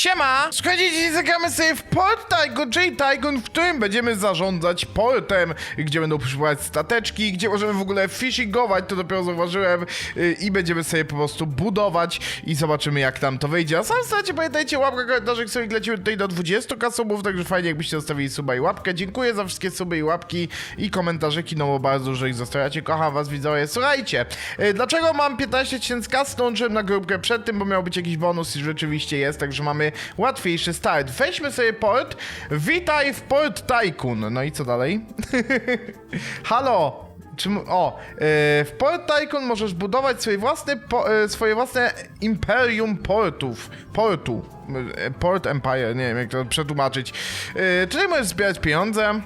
Siema! Słuchajcie, dzisiaj zagramy sobie w Port Tycoon, czyli Tycoon, w którym będziemy zarządzać portem, gdzie będą przypływać stateczki, gdzie możemy w ogóle fishingować, to dopiero zauważyłem, yy, i będziemy sobie po prostu budować i zobaczymy jak tam to wyjdzie. A sam słuchajcie, pamiętajcie, łapka, komentarzyk sobie lecimy tutaj do 20 kasubów, także fajnie jakbyście zostawili suba i łapkę. Dziękuję za wszystkie suby i łapki i komentarzyki, no bo bardzo, że ich zostawiacie. Kocham was, widzowie. Słuchajcie, yy, dlaczego mam 15 tysięcy kas? Na grupkę przed tym, bo miał być jakiś bonus i rzeczywiście jest, także mamy łatwiejszy start. Weźmy sobie port. Witaj w Port Tycoon. No i co dalej? Halo! O, yy, w Port Tycoon możesz budować swoje własne, yy, swoje własne imperium portów. Portu. Yy, Port Empire, nie wiem jak to przetłumaczyć. Czyli możesz zbierać pieniądze.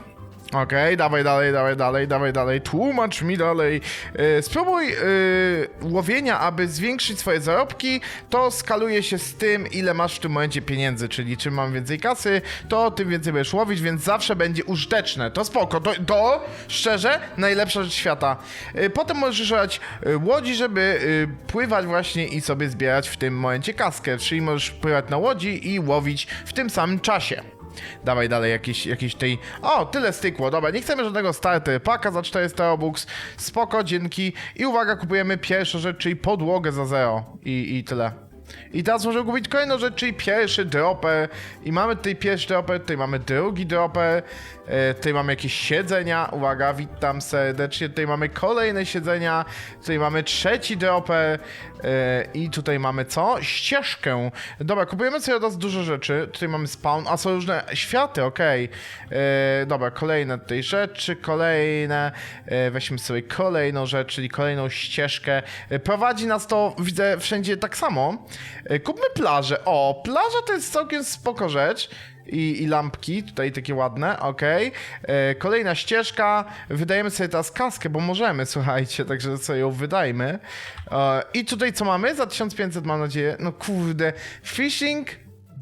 Okej, dawaj dalej, dawaj dalej, dawaj dalej, tłumacz mi dalej. Yy, spróbuj yy, łowienia, aby zwiększyć swoje zarobki, to skaluje się z tym, ile masz w tym momencie pieniędzy, czyli czym mam więcej kasy, to tym więcej będziesz łowić, więc zawsze będzie użyteczne. To spoko, to, to szczerze, najlepsza rzecz świata. Yy, potem możesz używać łodzi, żeby pływać właśnie i sobie zbierać w tym momencie kaskę, czyli możesz pływać na łodzi i łowić w tym samym czasie. Dawaj dalej jakieś, jakieś tej... O, tyle stykło, dobra, nie chcemy żadnego starter paka za 400 robux, spoko, dzięki. I uwaga, kupujemy pierwszą rzecz, czyli podłogę za zero i, i tyle. I teraz możemy kupić kolejną rzecz, czyli pierwszy dropper. I mamy tutaj pierwszy dropper, tutaj mamy drugi dropper, tutaj mamy jakieś siedzenia, uwaga, witam serdecznie, tutaj mamy kolejne siedzenia, tutaj mamy trzeci dropper e, i tutaj mamy co? Ścieżkę. Dobra, kupujemy sobie od razu dużo rzeczy, tutaj mamy spawn, a są różne światy, okej. E, Dobra, kolejne tutaj rzeczy, kolejne, e, weźmy sobie kolejną rzecz, czyli kolejną ścieżkę. E, Prowadzi nas to, widzę, wszędzie tak samo. E, Kupmy plażę. O, plaża to jest całkiem spoko rzecz. I, I lampki, tutaj takie ładne, okej. E, Kolejna ścieżka. Wydajemy sobie teraz kaskę, bo możemy, słuchajcie, także sobie ją wydajmy. E, I tutaj co mamy? Za 1500 mam nadzieję. No kurde. Fishing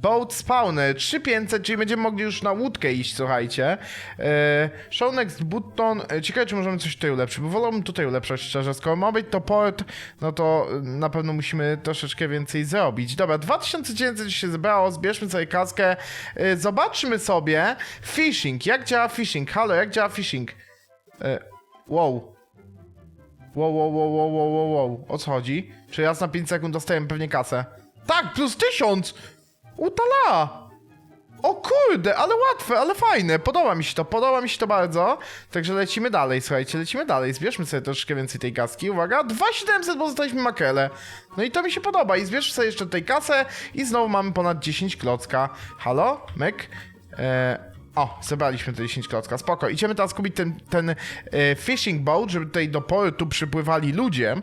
Boat Spawner 3500, czyli będziemy mogli już na łódkę iść, słuchajcie. E, show next button. E, ciekawe, czy możemy coś tutaj ulepszyć, bo wolałbym tutaj ulepszać szczerze. Skoro ma być to port, no to e, na pewno musimy troszeczkę więcej zrobić. Dobra, 2900 się zebrało, zbierzmy sobie kaskę. E, zobaczmy sobie phishing. Jak działa phishing? Halo, jak działa phishing? E, wow. Wow, wow, wow, wow, wow, wow, wow. O co chodzi? Czy raz na 5 sekund dostajemy pewnie kasę? Tak, plus 1000! Utala! O kurde, ale łatwe, ale fajne. Podoba mi się to, podoba mi się to bardzo. Także lecimy dalej, słuchajcie, lecimy dalej. Zbierzmy sobie troszkę więcej tej kaski. Uwaga, 2700, bo zostaliśmy makrele. No i to mi się podoba. I zbierzmy sobie jeszcze tej kasę i znowu mamy ponad 10 klocka. Halo? Mek? Eee, o, zebraliśmy te 10 klocka, spoko. Idziemy teraz kupić ten, ten e, fishing boat, żeby tutaj do portu przypływali ludzie,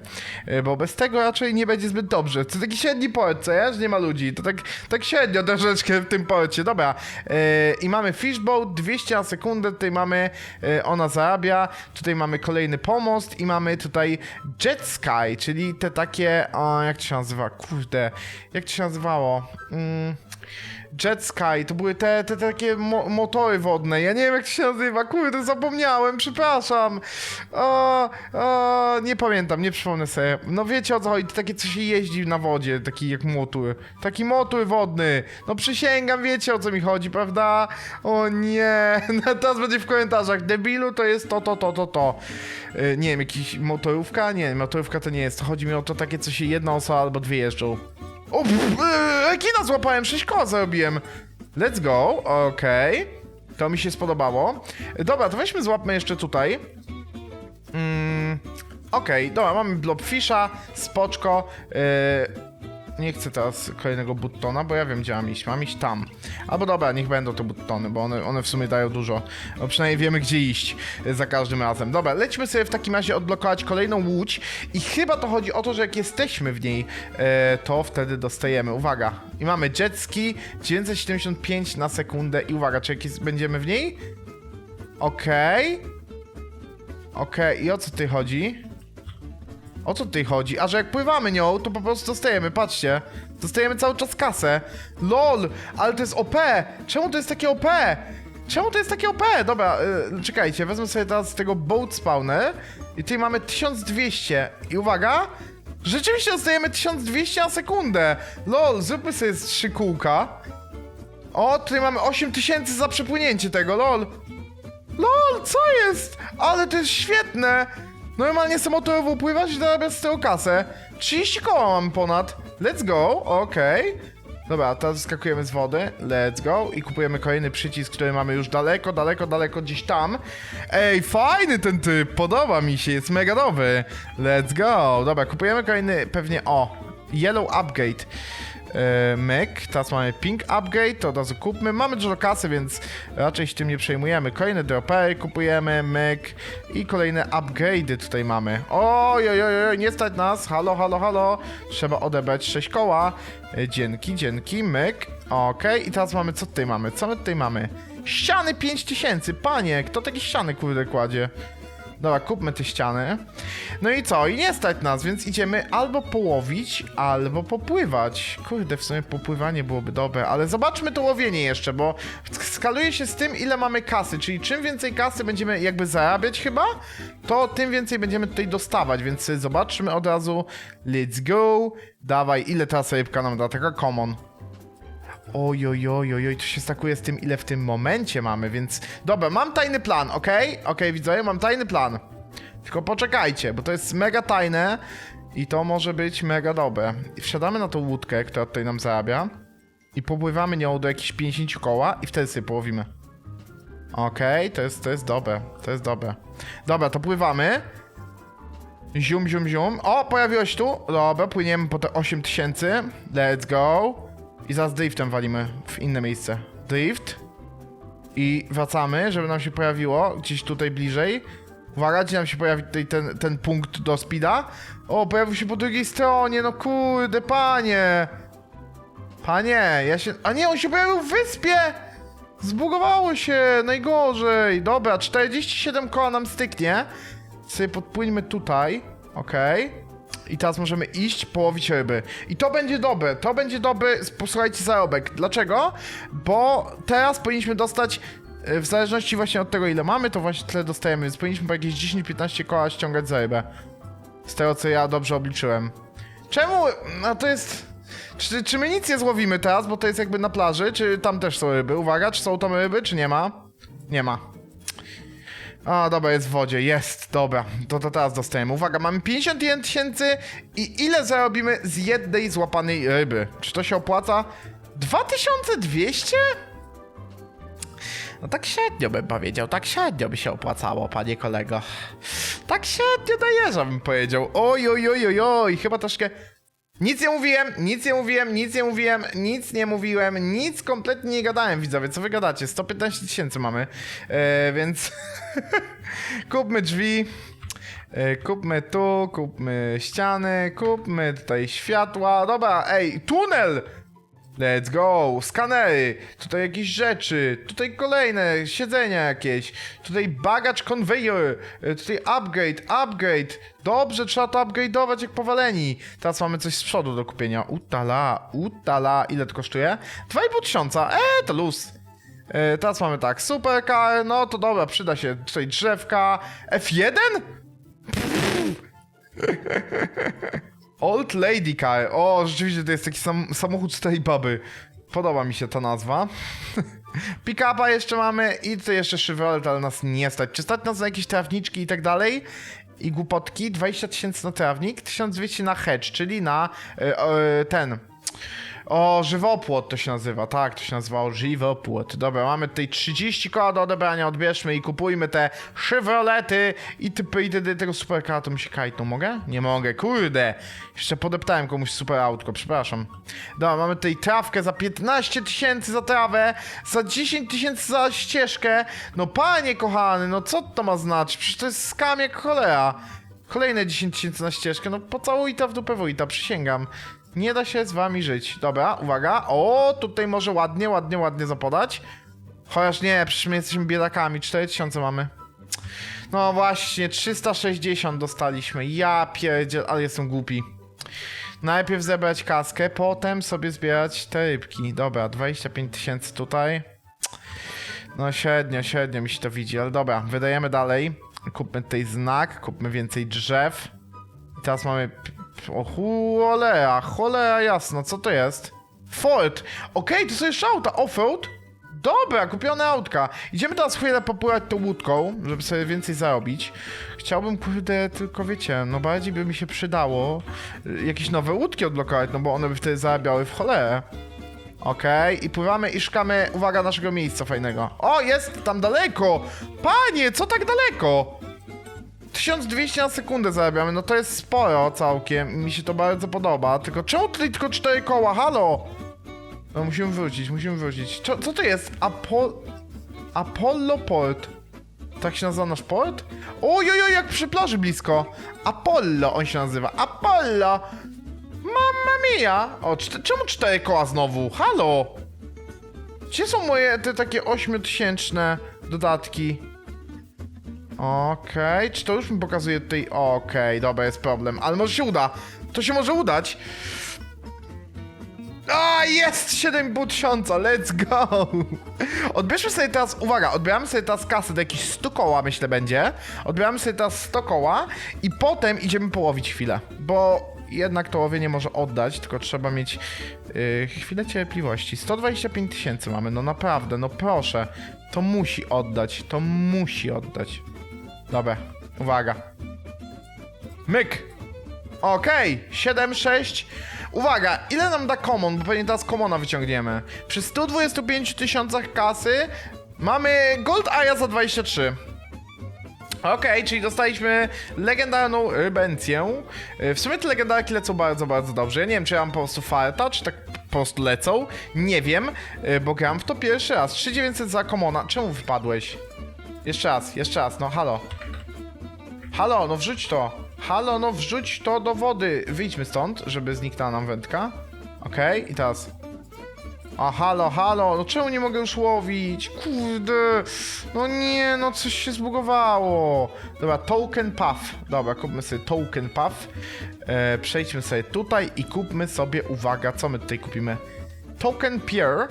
e, bo bez tego raczej nie będzie zbyt dobrze. To taki średni port, co ja? Że nie ma ludzi. To tak, tak średnio troszeczkę w tym porcie. Dobra. E, I mamy fishboat, 200 na sekundę, tutaj mamy, ona zarabia, tutaj mamy kolejny pomost i mamy tutaj jet sky, czyli te takie, o, jak to się nazywa? Kurde, jak to się nazywało? Mm. Jet Sky, to były te, te takie mo motory wodne. Ja nie wiem jak to się nazywa, kurde, zapomniałem, przepraszam. O, o, nie pamiętam, nie przypomnę sobie. No wiecie o co chodzi, to takie co się jeździ na wodzie, taki jak motor. Taki motor wodny. No przysięgam, wiecie o co mi chodzi, prawda? O nie, no teraz będzie w komentarzach. Debilu to jest to, to, to, to, to. Yy, nie wiem, jakiś motorówka? Nie, motorówka to nie jest. Chodzi mi o to takie, co się jedna osoba albo dwie jeżdżą. O, yy, złapałem, 6 koła zarobiłem. Let's go, okej. To mi się spodobało. Dobra, to weźmy, złapmy jeszcze tutaj. Mm, okej, dobra, mamy blobfisha, spoczko. Yy, nie chcę teraz kolejnego buttona, bo ja wiem, gdzie mam iść. Mam iść tam. Albo dobra, niech będą te buttony, bo one, one w sumie dają dużo. No przynajmniej wiemy, gdzie iść y, za każdym razem. Dobra, lećmy sobie w takim razie odblokować kolejną łódź i chyba to chodzi o to, że jak jesteśmy w niej, e, to wtedy dostajemy. Uwaga, i mamy jetski 975 na sekundę i uwaga, czy jak jest, będziemy w niej? Okej. Okej, i o co ty chodzi? O co tutaj chodzi? A że jak pływamy nią, to po prostu dostajemy, patrzcie. Dostajemy cały czas kasę. LOL, ale to jest OP! Czemu to jest takie OP? Czemu to jest takie OP? Dobra, y, czekajcie, wezmę sobie teraz tego boat spawner i tutaj mamy 1200. I uwaga, rzeczywiście dostajemy 1200 na sekundę. LOL, zróbmy sobie z trzy kółka. O, tutaj mamy 8 tysięcy za przepłynięcie tego, lol. Lol, co jest? Ale to jest świetne! Normalnie samotorowo pływać i zarabiać z tego kasę. 30 koła mam ponad. Let's go, okej. Dobra, teraz skakujemy z wody. Let's go. I kupujemy kolejny przycisk, który mamy już daleko, daleko, daleko gdzieś tam. Ej, fajny ten typ, podoba mi się, jest mega dobry. Let's go. Dobra, kupujemy kolejny, pewnie, o, Yellow Upgrade. E, myk, teraz mamy Pink Upgrade, to od razu kupmy. Mamy dużo kasy, więc raczej się tym nie przejmujemy. Kolejne dropery kupujemy, myk i kolejne upgrade'y tutaj mamy. Oj, oj, oj, nie stać nas, halo, halo, halo. Trzeba odebrać 6 koła. E, Dzięki, dzięki, myk. Okej, i teraz mamy, co tutaj mamy? Co my tutaj mamy? Ściany 5000, panie, kto takie ściany kurde kładzie? Dobra, kupmy te ściany. No i co? I nie stać nas, więc idziemy albo połowić, albo popływać. Kurde, w sumie popływanie byłoby dobre, ale zobaczmy to łowienie jeszcze, bo skaluje się z tym, ile mamy kasy, czyli czym więcej kasy będziemy jakby zarabiać chyba, to tym więcej będziemy tutaj dostawać, więc zobaczmy od razu. Let's go. Dawaj, ile teraz rybka nam da? Taka common. Oj, oj, oj, oj, to się stakuje z tym, ile w tym momencie mamy, więc... Dobra, mam tajny plan, okej? Okej, widzowie, mam tajny plan. Tylko poczekajcie, bo to jest mega tajne i to może być mega dobre. I wsiadamy na tą łódkę, która tutaj nam zarabia i popływamy nią do jakichś 50 koła i wtedy sobie połowimy. Okej, to, jest, to jest dobre, to jest dobre. Dobra, to pływamy. Zium, zium, zium. O, pojawiłeś tu. Dobra, płyniemy po te 8000. Let's go. I zaraz driftem walimy w inne miejsce. Drift. I wracamy, żeby nam się pojawiło gdzieś tutaj bliżej. Uwaga, gdzie nam się pojawi tutaj ten, ten punkt do speeda. O, pojawił się po drugiej stronie, no kurde, panie. Panie, ja się... A nie, on się pojawił w wyspie! Zbugowało się, najgorzej. Dobra, 47 koła nam styknie. Sobie podpłyńmy tutaj, okej. I teraz możemy iść, połowić ryby. I to będzie dobre, to będzie dobry, posłuchajcie, zarobek. Dlaczego? Bo teraz powinniśmy dostać, e, w zależności właśnie od tego, ile mamy, to właśnie tyle dostajemy, więc powinniśmy po jakieś 10-15 koła ściągać za rybę. Z tego, co ja dobrze obliczyłem. Czemu? No to jest... Czy, czy my nic nie złowimy teraz, bo to jest jakby na plaży, czy tam też są ryby? Uwaga, czy są tam ryby, czy nie ma? Nie ma. A, dobra, jest w wodzie, jest, dobra, to, to teraz dostajemy. Uwaga, mamy 51 tysięcy i ile zarobimy z jednej złapanej ryby? Czy to się opłaca? 2200? No tak średnio bym powiedział, tak średnio by się opłacało, panie kolego. Tak średnio dajeża bym powiedział. Oj, oj, oj, oj, oj, chyba troszkę... Nic nie mówiłem, nic nie mówiłem, nic nie mówiłem, nic nie mówiłem, nic kompletnie nie gadałem, widzowie. Co wy gadacie? 115 tysięcy mamy, e, więc kupmy drzwi, e, kupmy tu, kupmy ściany, kupmy tutaj światła. Dobra, ej, tunel! Let's go! Skanery! Tutaj jakieś rzeczy, tutaj kolejne, siedzenia jakieś, tutaj bagacz conveyor, e, tutaj upgrade, upgrade. Dobrze, trzeba to upgrade'ować jak powaleni. Teraz mamy coś z przodu do kupienia. Utala, utala. Ile to kosztuje? 2,5 tysiąca, eee, to luz. E, teraz mamy tak, supercar, no to dobra, przyda się tutaj drzewka. F1? Old Lady Car. O, rzeczywiście to jest taki sam, samochód z tej baby. Podoba mi się ta nazwa. Pick-upa jeszcze mamy i tutaj jeszcze Chevrolet, ale nas nie stać. Czy stać nas na jakieś trawniczki i tak dalej? I głupotki. 20 tysięcy na trawnik, 1200 na hedge, czyli na e, e, ten... O, żywopłot to się nazywa, tak, to się nazywało żywopłot. Dobra, mamy tutaj 30 koła do odebrania, odbierzmy i kupujmy te Chevrolety i typy i ty, tego superkara to mi się kajtną. Mogę? Nie mogę, kurde. Jeszcze podeptałem komuś super autko, przepraszam. Dobra, mamy tutaj trawkę za 15 tysięcy za trawę, za 10 tysięcy za ścieżkę. No panie kochany, no co to ma znaczyć? Przecież to jest skam jak cholera. Kolejne 10 tysięcy na ścieżkę, no pocałujta w dupę wójta, przysięgam. Nie da się z wami żyć. Dobra, uwaga. O, tutaj może ładnie, ładnie, ładnie zapodać. Chociaż nie, przecież my jesteśmy biedakami. 4000 mamy. No właśnie, 360 dostaliśmy. Ja pierdziel, ale jestem głupi. Najpierw zebrać kaskę, potem sobie zbierać te rybki. Dobra, 25 tysięcy tutaj. No średnio, średnio mi się to widzi, ale dobra, wydajemy dalej. Kupmy tutaj znak, kupmy więcej drzew. I teraz mamy... O cholera, cholera jasno, co to jest? Ford. Okej, to są jeszcze auta. Offroad? Dobra, kupione autka. Idziemy teraz chwilę popływać tą łódką, żeby sobie więcej zarobić. Chciałbym, kurde, tylko wiecie, no bardziej by mi się przydało y, jakieś nowe łódki odblokować, no bo one by wtedy zarabiały w cholerę. Okej, i pływamy i szukamy, uwaga, naszego miejsca fajnego. O, jest tam daleko! Panie, co tak daleko? 1200 na sekundę zarabiamy, no to jest sporo całkiem. Mi się to bardzo podoba. Tylko czemu tutaj tylko cztery koła? Halo! No musimy wrócić, musimy wrócić. Co, co to jest? Apo... Apollo Port. Tak się nazywa nasz port? Ojojoj, jak przy plaży blisko. Apollo on się nazywa. Apollo! Mamma mia! O, czte, czemu cztery koła znowu? Halo! Gdzie są moje te takie ośmiotysięczne dodatki? Okej, czy to już mi pokazuje tutaj... Okej, dobra, jest problem, ale może się uda. To się może udać. A, jest! 7,5 tysiąca, let's go! Odbierzmy sobie teraz, uwaga, odbieramy sobie teraz kasę, to jakieś 100 koła myślę będzie. Odbieramy sobie teraz 100 koła i potem idziemy połowić chwilę, bo jednak to łowienie może oddać, tylko trzeba mieć yy, chwilę cierpliwości. 125 tysięcy mamy, no naprawdę, no proszę. To musi oddać, to musi oddać. Dobra, uwaga. Myk! Okej, 7, 6. Uwaga, ile nam da common? Bo pewnie teraz commona wyciągniemy. Przy 125 tysiącach kasy mamy Gold Aya za 23. Okej, czyli dostaliśmy legendarną rybencję. Y, W sumie te legendarki lecą bardzo, bardzo dobrze. Ja nie wiem, czy ja mam po prostu farta, czy tak po prostu lecą. Nie wiem, y, bo gram w to pierwszy raz. 3900 za commona. Czemu wypadłeś? Jeszcze raz, jeszcze raz, no halo. Halo, no wrzuć to. Halo, no wrzuć to do wody. Wyjdźmy stąd, żeby zniknęła nam wędka. Okej, i teraz. A halo, halo, no czemu nie mogę już łowić? Kurde, no nie, no coś się zbugowało. Dobra, token puff. Dobra, kupmy sobie token puff. E, przejdźmy sobie tutaj i kupmy sobie, uwaga, co my tutaj kupimy? Token pier.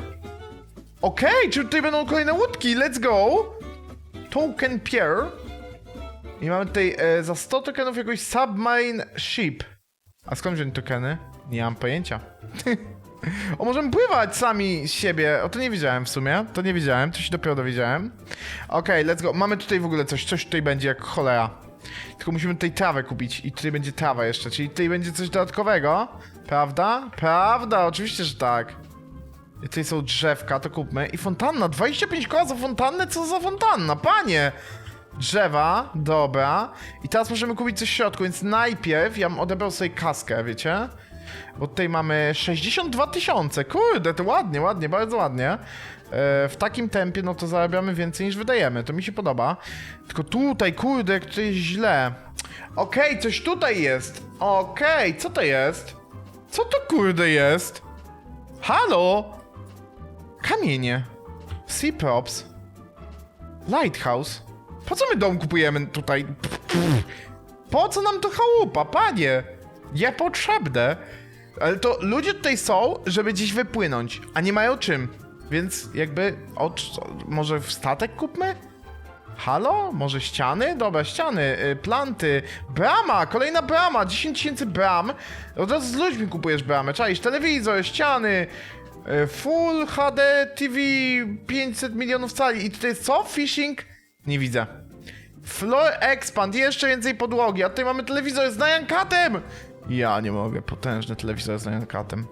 Okej, czy tutaj będą kolejne łódki? Let's go! Token pier. I mamy tutaj e, za 100 tokenów jakoś submarine ship. A skąd wziąć tokeny? Nie mam pojęcia. o, możemy pływać sami z siebie. O, to nie wiedziałem w sumie. To nie wiedziałem, to się dopiero dowiedziałem. Okej, let's go. Mamy tutaj w ogóle coś. Coś tutaj będzie jak cholera. Tylko musimy tutaj trawę kupić. I tutaj będzie trawa jeszcze. Czyli tutaj będzie coś dodatkowego. Prawda? Prawda, oczywiście, że tak. Tutaj są drzewka, to kupmy. I fontanna, 25 koła za fontannę? Co za fontanna, panie! Drzewa, dobra. I teraz możemy kupić coś w środku, więc najpierw ja bym odebrał sobie kaskę, wiecie? Bo tutaj mamy 62 tysiące. Kurde, to ładnie, ładnie, bardzo ładnie. E, w takim tempie, no to zarabiamy więcej niż wydajemy. To mi się podoba. Tylko tutaj, kurde, jak to jest źle. Okej, coś tutaj jest. Okej, co to jest? Co to kurde jest? Halo? Kamienie. Sea props. Lighthouse. Po co my dom kupujemy tutaj? Po co nam to chałupa, panie? Niepotrzebne. Ale to ludzie tutaj są, żeby gdzieś wypłynąć, a nie mają czym. Więc jakby, o, może w statek kupmy? Halo? Może ściany? Dobra, ściany, y, planty, brama, kolejna brama, 10 tysięcy bram. Od razu z ludźmi kupujesz bramę, czaisz, telewizor, ściany, Full HD TV, 500 milionów cali. I tutaj co? Fishing? Nie widzę. Floor Expand, jeszcze więcej podłogi, a tutaj mamy telewizor z Nyankatem! Ja nie mogę, potężny telewizor z Nyankatem.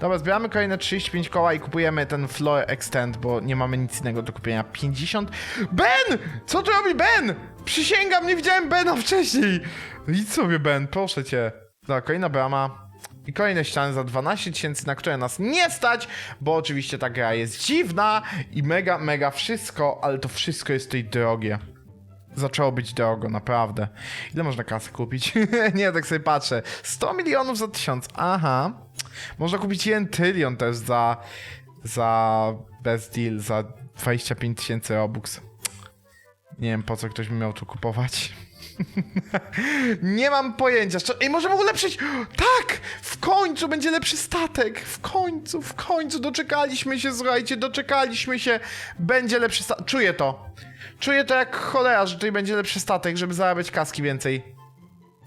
Dobra, zbieramy kolejne 35 koła i kupujemy ten Floor Extend, bo nie mamy nic innego do kupienia. 50... Ben! Co tu robi Ben? Przysięgam, nie widziałem Bena wcześniej! Idź sobie Ben, proszę cię. Dobra, kolejna brama. I kolejne ściany za 12 tysięcy, na które nas nie stać, bo oczywiście ta gra jest dziwna i mega, mega wszystko, ale to wszystko jest tutaj drogie. Zaczęło być drogo, naprawdę. Ile można kasy kupić? nie, tak sobie patrzę. 100 milionów za tysiąc. Aha. Można kupić 1 trylion też za... za... bez deal, za 25 tysięcy Robux. Nie wiem, po co ktoś by miał tu kupować. Nie mam pojęcia. Ej, możemy ulepszyć. Tak! W końcu będzie lepszy statek. W końcu, w końcu doczekaliśmy się, słuchajcie, doczekaliśmy się. Będzie lepszy statek. Czuję to. Czuję to jak cholera, że tutaj będzie lepszy statek, żeby zarabiać kaski więcej.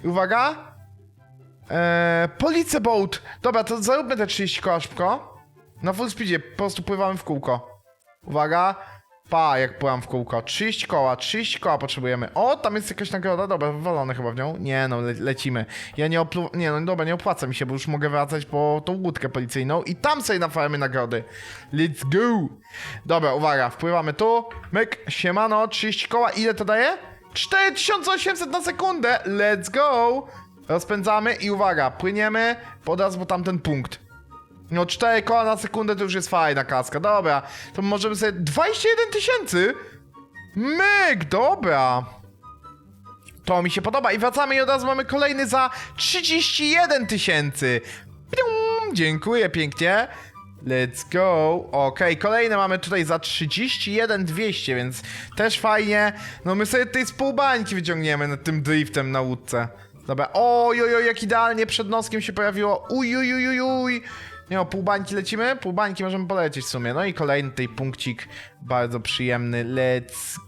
Uwaga. Eee, Police Boat. Dobra, to zaróbmy te 30 koła szybko. Na full speedzie, po prostu pływamy w kółko. Uwaga. Pa, jak pływam w kółko. 30 koła, 30 koła potrzebujemy. O, tam jest jakaś nagroda, dobra, wywalone chyba w nią. Nie no, le lecimy. Ja nie oplu... Nie no, dobra, nie opłaca mi się, bo już mogę wracać po tą łódkę policyjną i tam sobie na farmy nagrody. Let's go! Dobra, uwaga, wpływamy tu. Myk, siemano, 30 koła, ile to daje? 4800 na sekundę, let's go! Rozpędzamy i uwaga, płyniemy pod razu po tamten punkt. No 4 koła na sekundę to już jest fajna kaska, dobra. To możemy sobie... 21 tysięcy? Myk, dobra. To mi się podoba i wracamy i od razu mamy kolejny za 31 tysięcy. Dziękuję pięknie. Let's go. Okej, kolejne mamy tutaj za 31 200, więc też fajnie. No my sobie tutaj z pół bańki wyciągniemy nad tym driftem na łódce. Dobra, oj, oj, oj, jak idealnie przed noskiem się pojawiło. Uj, uj, uj, uj, uj. Nie no, pół bańki lecimy? Pół bańki możemy polecieć w sumie. No i kolejny tutaj punkcik bardzo przyjemny. Let's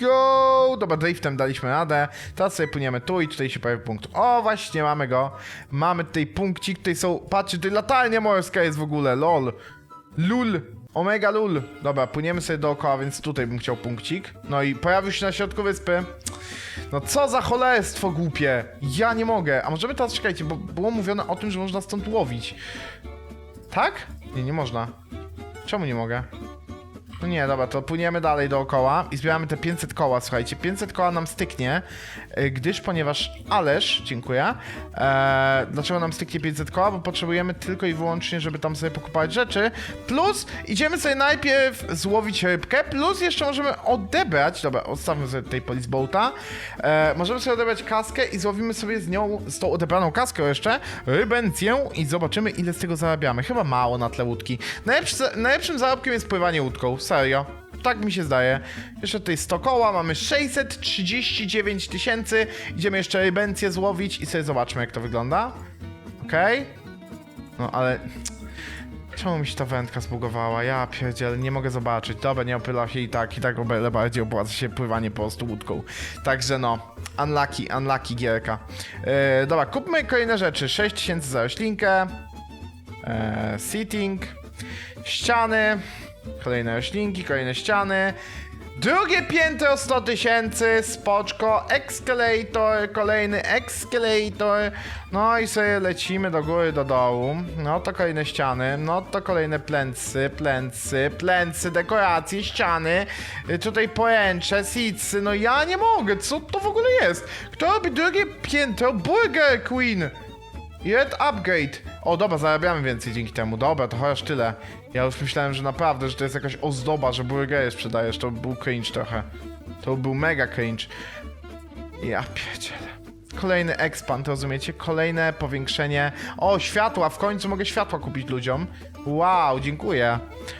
go! Dobra, driftem daliśmy radę. Teraz sobie płyniemy tu i tutaj się pojawi punkt. O, właśnie, mamy go. Mamy tutaj punkcik, tutaj są... Patrzcie, tutaj latarnia morska jest w ogóle, lol. Lul. Omega lul. Dobra, płyniemy sobie dookoła, więc tutaj bym chciał punkcik. No i pojawił się na środku wyspy. No co za cholerstwo głupie. Ja nie mogę. A możemy teraz, czekajcie, bo było mówione o tym, że można stąd łowić. Tak? Nie, nie można. Czemu nie mogę? No nie, dobra, to płyniemy dalej dookoła i zbieramy te 500 koła, słuchajcie. 500 koła nam styknie, y, gdyż, ponieważ Ależ, dziękuję. E, dlaczego nam styknie 500 koła? Bo potrzebujemy tylko i wyłącznie, żeby tam sobie pokupować rzeczy. Plus idziemy sobie najpierw złowić rybkę, plus jeszcze możemy odebrać, dobra, odstawmy sobie tutaj police boata. E, możemy sobie odebrać kaskę i złowimy sobie z nią, z tą odebraną kaską jeszcze, rybencję i zobaczymy ile z tego zarabiamy. Chyba mało na tle łódki. Najlepszy, najlepszym zarobkiem jest pływanie łódką, serio. Tak mi się zdaje. Jeszcze tutaj 100 koła, mamy 639 tysięcy. Idziemy jeszcze rybencję złowić i sobie zobaczmy jak to wygląda. Okej. No ale... Czemu mi się ta wędka zbugowała? Ja pierdziel, nie mogę zobaczyć. Dobra, nie opyla się i tak, i tak o wiele bardziej opłaca się pływanie po prostu łódką. Także no, unlucky, unlucky gierka. Yy, dobra, kupmy kolejne rzeczy. 6000 za roślinkę. Yy, seating. Ściany. Kolejne roślinki, kolejne ściany. Drugie piętro 100 tysięcy, spoczko, escalator, kolejny escalator, no i sobie lecimy do góry, do dołu, no to kolejne ściany, no to kolejne plęcy, plęcy, plęcy, dekoracje, ściany, y, tutaj poręcze, sicy, no ja nie mogę, co to w ogóle jest? Kto robi drugie piętro? Burger Queen! Red upgrade. O, dobra, zarabiamy więcej dzięki temu. Dobra, to chociaż tyle. Ja już myślałem, że naprawdę, że to jest jakaś ozdoba, że burgery sprzedajesz. To był cringe trochę. To był mega cringe. Ja pierdzielę. Kolejny expand, rozumiecie? Kolejne powiększenie. O, światła! W końcu mogę światła kupić ludziom. Wow, dziękuję.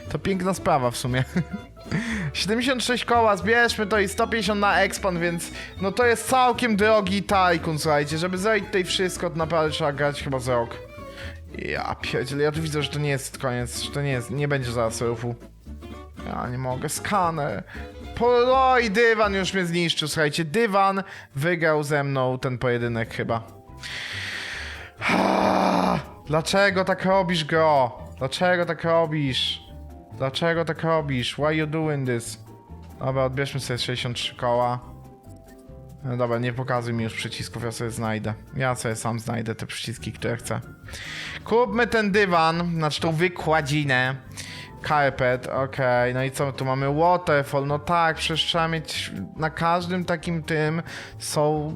To piękna sprawa w sumie. 76 koła, zbierzmy to i 150 na expand, więc no to jest całkiem drogi tajkun, słuchajcie. Żeby zrobić tutaj wszystko, to naprawdę trzeba grać chyba z rok. Ja pierdzielę, ja tu widzę, że to nie jest koniec, że to nie jest, nie będzie zaraz surfu. Ja nie mogę, skaner. Poloj, dywan już mnie zniszczył, słuchajcie, dywan wygrał ze mną ten pojedynek chyba. Dlaczego tak robisz, go? Dlaczego tak robisz? Dlaczego tak robisz? Why you doing this? Dobra, odbierzmy sobie 63 koła. No dobra, nie pokazuj mi już przycisków, ja sobie znajdę. Ja sobie sam znajdę te przyciski, które chcę. Kupmy ten dywan, znaczy tą wykładzinę. Carpet, okej, no i co tu mamy? Waterfall, no tak, przecież trzeba mieć na każdym takim tym są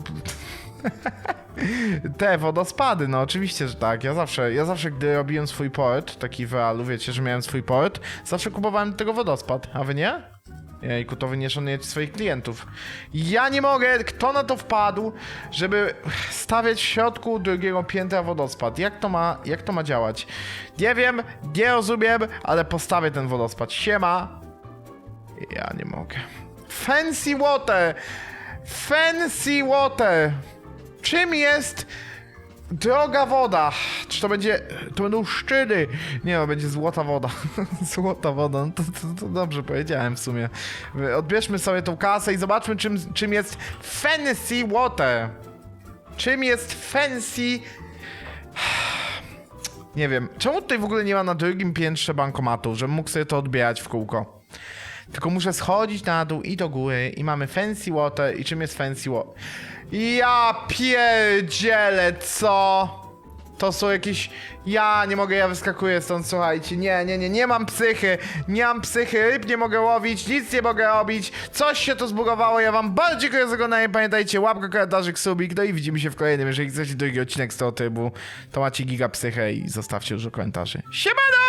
te wodospady, no oczywiście, że tak. Ja zawsze, ja zawsze, gdy robiłem swój port, taki w realu, wiecie, że miałem swój port, zawsze kupowałem tego wodospad, a wy nie? Jejku, to wy nie szanujecie swoich klientów. Ja nie mogę, kto na to wpadł, żeby stawiać w środku drugiego piętra wodospad? Jak to ma, jak to ma działać? Nie wiem, nie rozumiem, ale postawię ten wodospad. Siema. Ja nie mogę. Fancy water! Fancy water! Czym jest droga woda? Czy to będzie. To będą szczyny? Nie, no, będzie złota woda. złota woda, no to, to, to dobrze powiedziałem w sumie. Odbierzmy sobie tą kasę i zobaczmy, czym, czym jest fancy water. Czym jest fancy. Nie wiem, czemu tutaj w ogóle nie ma na drugim piętrze bankomatu, żebym mógł sobie to odbierać w kółko. Tylko muszę schodzić na dół i do góry i mamy fancy water i czym jest fancy water? Ja pierdzielę, co? To są jakieś... Ja nie mogę, ja wyskakuję stąd, słuchajcie. Nie, nie, nie, nie mam psychy. Nie mam psychy, ryb nie mogę łowić, nic nie mogę robić. Coś się tu zbugowało, ja wam bardzo dziękuję za oglądanie. Pamiętajcie, łapka, komentarzyk, subik, no i widzimy się w kolejnym. Jeżeli chcecie drugi odcinek z tego trybu, to macie giga psychę i zostawcie dużo komentarzy. Siemano!